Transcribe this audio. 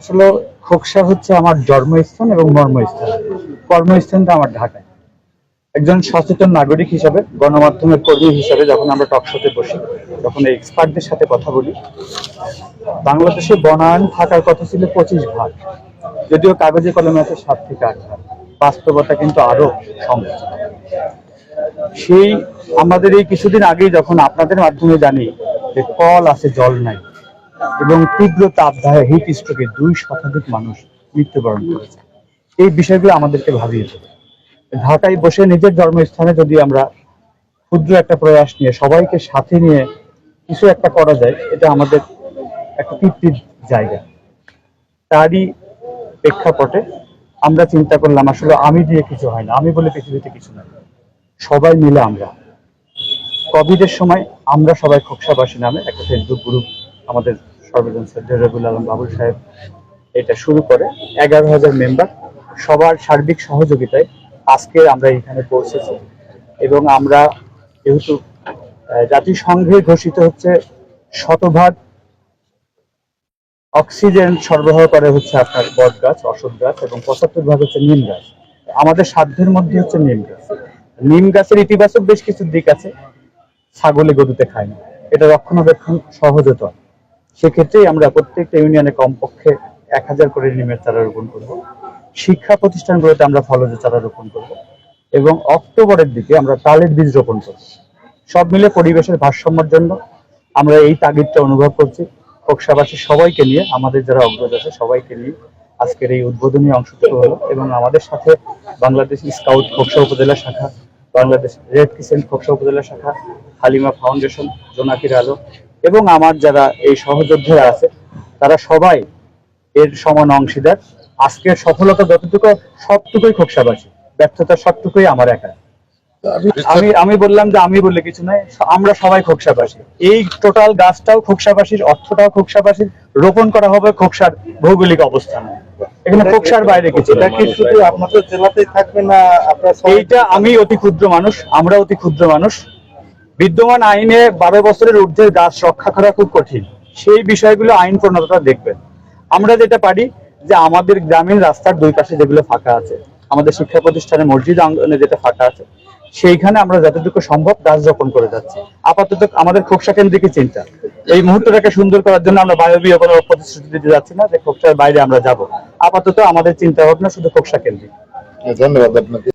আসলে খোকসা হচ্ছে আমার জন্মস্থান এবং মর্মস্থান। কর্মস্থানটা আমার ঢাকায়। একজন সচেতন নাগরিক হিসাবে, গণমাধ্যমের কর্মী হিসাবে যখন আমরা টকশোতে বসি তখন এক্সপার্টদের সাথে কথা বলি, বাংলাদেশে বনায়ন থাকার কথা ছিল পঁচিশ ভাগ। যদিও কাগজে কলমে আছে সাত থেকে আট ভাগ। বাস্তবতা কিন্তু আরও সংকট সেই, আমাদের এই কিছুদিন আগেই যখন আপনাদের মাধ্যমে জানি যে কল আছে, জল নাই। এবং তীব্র তাপদাহে হিট স্ট্রোকে দুই শতাধিক মানুষ মৃত্যুবরণ করেছে। এই বিষয়গুলো আমাদেরকে ভাবিয়ে দেবে। ঢাকায় বসে নিজের জন্মস্থানে যদি আমরা ক্ষুদ্র একটা প্রয়াস নিয়ে, সবাইকে সাথে নিয়ে কিছু একটা করা যায়, এটা আমাদের একটা তৃপ্তির জায়গা। তারই প্রেক্ষাপটে আমরা চিন্তা করলাম, আসলে আমি দিয়ে কিছু হয় না, আমি বলে পৃথিবীতে কিছু নাই। সবাই মিলে আমরা। কোভিডের সময় আমরা সবাই খোকসাবাসী নামে একটা ফেসবুক গ্রুপ আমাদের সর্বজন শ্রদ্ধা রবিউল আলম বাবুল সাহেব এটা শুরু করে। এগারো হাজার মেম্বার সবার সার্বিক সহযোগিতায় আজকে আমরা এখানে পৌঁছেছি এবং আমরা যেহেতু জাতিসংঘে ঘোষিত হচ্ছে শতভাগ অক্সিজেন সরবরাহ করে হচ্ছে আপনার বট গাছ অশোক গাছ এবং পঁচাত্তর ভাগ হচ্ছে নিম গাছ। আমাদের সাধ্যের মধ্যে হচ্ছে নিম গাছ। নিম গাছের ইতিবাচক বেশ কিছু দিক আছে। ছাগলে গরুতে খায় না। এটা রক্ষণাবেক্ষণ সহজত সেক্ষেত্রেই আমরা প্রত্যেকটা ইউনিয়নে কমপক্ষে এক হাজার করে নিমের চারা রোপণ করব। শিক্ষা প্রতিষ্ঠানগুলোতে আমরা ফলজ চারা রোপণ করব এবং অক্টোবরের দিকে আমরা তালের বীজ রোপণ করব। সব মিলে পরিবেশের ভারসাম্যের জন্য আমরা এই তাগিদটা অনুভব করছি। খোকসাবাসী সবাইকে নিয়ে, আমাদের যারা অগ্রজ আছে, সবাইকে নিয়ে আজকের এই উদ্বোধনী অংশটুকু হলো এবং আমাদের সাথে বাংলাদেশ স্কাউট খোকসা উপজেলা শাখা, বাংলাদেশ রেড ক্রিসেন্ট খোকসা উপজেলা শাখা, হালিমা ফাউন্ডেশন, জোনাকির আলো এবং আমার যারা এই সহযোদ্ধারা আছে তারা সবাই এর সমান অংশীদার। আজকের সফলতা যতটুকু সবটুকুই খোকসাবাসী ব্যর্থতা সবটুকুই আমার একা। আমি আমি বললাম যে আমি বললে কিছু নয় আমরা সবাই খোকসাবাসী এই টোটাল গাছটাও খোকসাবাসীর অর্থটাও খোকসাবাসীর রোপণ করা হবে খোকসার ভৌগোলিক অবস্থান। এখানে খোকসার বাইরে কিছু এটা কি শুধু আপনাদের জেলাতেই থাকবে না আপনার এইটা আমি অতি ক্ষুদ্র মানুষ আমরা অতি ক্ষুদ্র মানুষ। বিদ্যমান আইনে বারো বছরের ঊর্ধ্বের গাছ রক্ষা করা খুব কঠিন। সেই বিষয়গুলো আইন প্রণেতারা দেখবেন। আমরা যেটা পারি যে আমাদের গ্রামীণ রাস্তার দুই পাশে যেগুলো ফাঁকা আছে, আমাদের শিক্ষা প্রতিষ্ঠানে মসজিদ আঙ্গনে যেটা ফাঁকা আছে, সেইখানে আমরা যতটুকু সম্ভব গাছ রোপণ করে যাচ্ছি। আপাতত আমাদের খোকসা কেন্দ্রিক চিন্তা। এই মুহূর্তটাকে সুন্দর করার জন্য আমরা বায়বীয় কোনো প্রতিশ্রুতি দিতে যাচ্ছি না যে খোকসার বাইরে আমরা যাব। আপাতত আমাদের চিন্তা ভাবনা শুধু খোকসা কেন্দ্রিক। ধন্যবাদ আপনাকে।